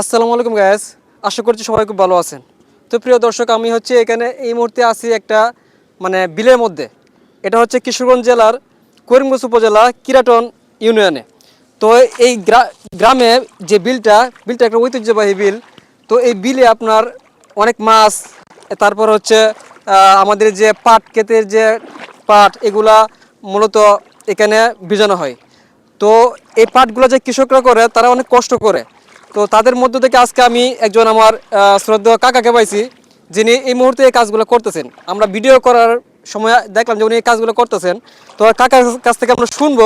আসসালামু আলাইকুম গ্যাস আশা করছি সবাই খুব ভালো আছেন। তো প্রিয় দর্শক, আমি হচ্ছে এখানে এই মুহূর্তে আছি একটা মানে বিলের মধ্যে। এটা হচ্ছে কিশোরগঞ্জ জেলার করিমগঞ্জ উপজেলা কিরাটন ইউনিয়নে। তো এই গ্রা- গ্রামে যে বিলটা বিলটা একটা ঐতিহ্যবাহী বিল। তো এই বিলে আপনার অনেক মাছ, তারপর হচ্ছে আমাদের যে পাট, ক্ষেতের যে পাট, এগুলা মূলত এখানে বিজানো হয়। তো এই পাটগুলো যে কৃষকরা করে, তারা অনেক কষ্ট করে। তো তাদের মধ্য থেকে আজকে আমি একজন আমার আহ, শ্রদ্ধেয় কাকাকে পাইছি যিনি এই মুহূর্তে এই কাজগুলো করতেছেন। আমরা ভিডিও করার সময় দেখলাম যে উনি এই কাজগুলো করতেছেন। তো কাকার কাছ থেকে আমরা শুনব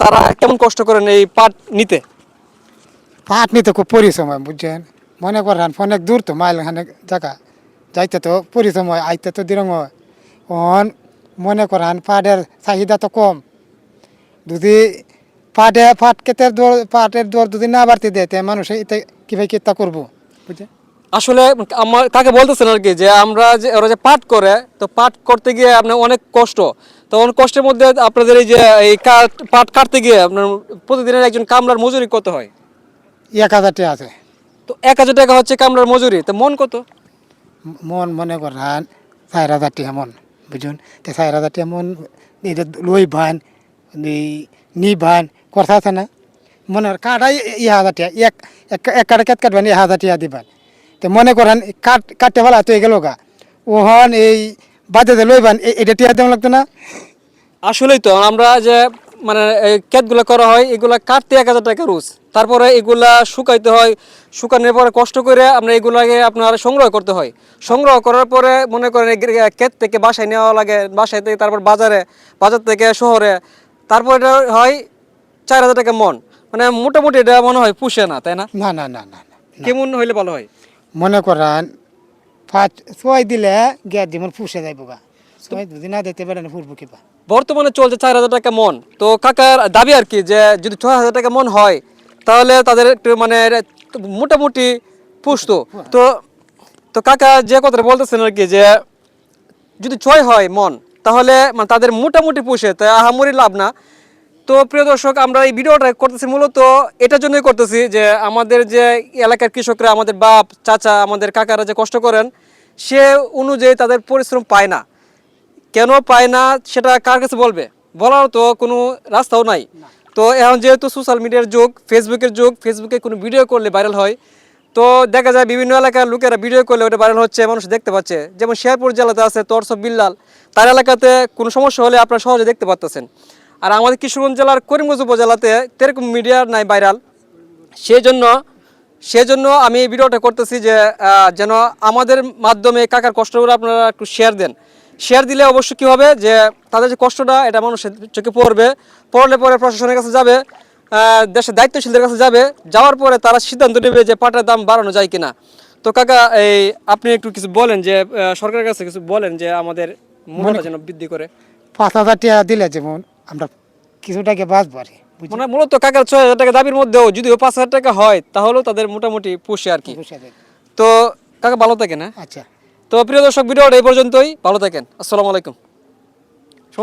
তারা কেমন কষ্ট করেন এই পাট নিতে। পাট নিতে খুব পরিশ্রম বুঝছেন? মনে করেন অনেক দূর তো মাইল খানে জায়গা। যাইতে তো পরিশ্রম হয় আইতে তো দিরং অন মনে করেন পাটের চাহিদা তো কম। যদি পাটে পাট কেতের দর পাটের দর যদি না বাড়তে দেয় তে মানুষ এতে কীভাবে কিতা করব বুঝছেন আসলে আমার কাকে বলতেছেন আর কি যে আমরা যে ওরা যে পাট করে তো পাট করতে গিয়ে আপনার অনেক কষ্ট। তো অনেক কষ্টের মধ্যে আপনাদের এই যে এই কাঠ পাট কাটতে গিয়ে আপনার প্রতিদিনের একজন কামলার মজুরি কত হয়? এক হাজার টাকা আছে। তো এক হাজার টাকা হচ্ছে কামলার মজুরি তো মন কত? মন মনে করেন চার হাজার টাকা মন বুঝুন? তো চার হাজার টাকা মন এটা লই ভান এই নি ভান কথা আছে না? মনে হয় কাটাই ই হাজার টাকা এক এক- কাটা কেট কাটবেন এই হাজার টাকা দিবেন। তো মনে করেন, কাট কাটতে ভালো তো গেল গা। ওহন এই বাজারে লইবান এটা টিয়া দেওয়া লাগতো না? আসলেই তো, আমরা যে মানে ক্ষেতগুলো করা হয়, এগুলা কাটতে এক হাজার টাকা রুজ তারপরে এগুলা শুকাইতে হয়, শুকানোর পরে কষ্ট করে আমরা এগুলাকে আপনার সংগ্রহ করতে হয়। সংগ্রহ করার পরে মনে করেন ক্ষেত থেকে বাসায় নেওয়া লাগে, বাসায় থেকে তারপর বাজারে বাজার থেকে শহরে। তারপর হয় চার হাজার টাকা মন। মানে মোটামুটি এটা মনে হয় পুষে না তাই না? না না না না কেমন হইলে ভালো হয়? মনে করেন পাঁচ ছয় দিলে গ্যাস যেমন ফুসে যাইব গা। ছয় যদি না দিতে পারেন ফুরবো কিবা বর্তমানে চলছে চার হাজার টাকা মন। তো কাকার দাবি আর কি যে যদি ছয় হাজার টাকা মন হয় তাহলে তাদের একটু মানে মোটামুটি পুষতো। তো তো কাকা যে কথাটা বলতেছেন আর কি যে যদি ছয় হয় মন তাহলে মানে তাদের মোটামুটি পুষে তাই আহামরি লাভ না। তো প্রিয় দর্শক আমরা এই ভিডিওটা করতেছি মূলত এটার জন্যই করতেছি যে আমাদের যে এলাকার কৃষকরা আমাদের বাপ চাচা আমাদের কাকারা যে কষ্ট করেন সে অনুযায়ী তাদের পরিশ্রম পায় না। কেন পায় না সেটা কার কাছে বলবে? বলার তো কোনো রাস্তাও নাই। তো এখন যেহেতু সোশ্যাল মিডিয়ার যুগ ফেসবুকের যুগ ফেসবুকে কোনো ভিডিও করলে ভাইরাল হয় তো দেখা যায় বিভিন্ন এলাকার লোকেরা ভিডিও করলে ওটা ভাইরাল হচ্ছে মানুষ দেখতে পাচ্ছে। যেমন শেরপুর জেলাতে আছে তরসব বিল্লাল তার এলাকাতে কোনো সমস্যা হলে আপনারা সহজে দেখতে পাচ্ছেন আর আমাদের কিশোরগঞ্জ জেলার করিমগঞ্জ উপজেলাতে তেরকম মিডিয়া নাই ভাইরাল সেই জন্য সেজন্য আমি এই ভিডিওটা করতেছি যে যেন আমাদের মাধ্যমে কাকার কষ্টগুলো আপনারা একটু শেয়ার দেন। শেয়ার দিলে অবশ্যই কী হবে যে তাদের যে কষ্টটা এটা মানুষের চোখে পড়বে। পড়লে পরে প্রশাসনের কাছে যাবে দেশের দায়িত্বশীলদের কাছে যাবে। যাওয়ার পরে তারা সিদ্ধান্ত নেবে যে পাটের দাম বাড়ানো যায় কিনা। তো কাকা এই আপনি একটু কিছু বলেন যে সরকারের কাছে কিছু বলেন যে আমাদের মূল্যটা যেন বৃদ্ধি করে। পাঁচ হাজার টাকা দিলে যেমন আমরা কিছুটাকে বাঁচবো আর মানে মূলত কাকার ছয় হাজার টাকা দাবির মধ্যেও যদিও পাঁচ হাজার টাকা হয় তাহলেও তাদের মোটামুটি পুষে আর কি তো কাকা ভালো থাকেন হ্যাঁ? আচ্ছা। তো প্রিয় দর্শক ভিডিওটা এই পর্যন্তই ভালো থাকেন আসসালামু আলাইকুম।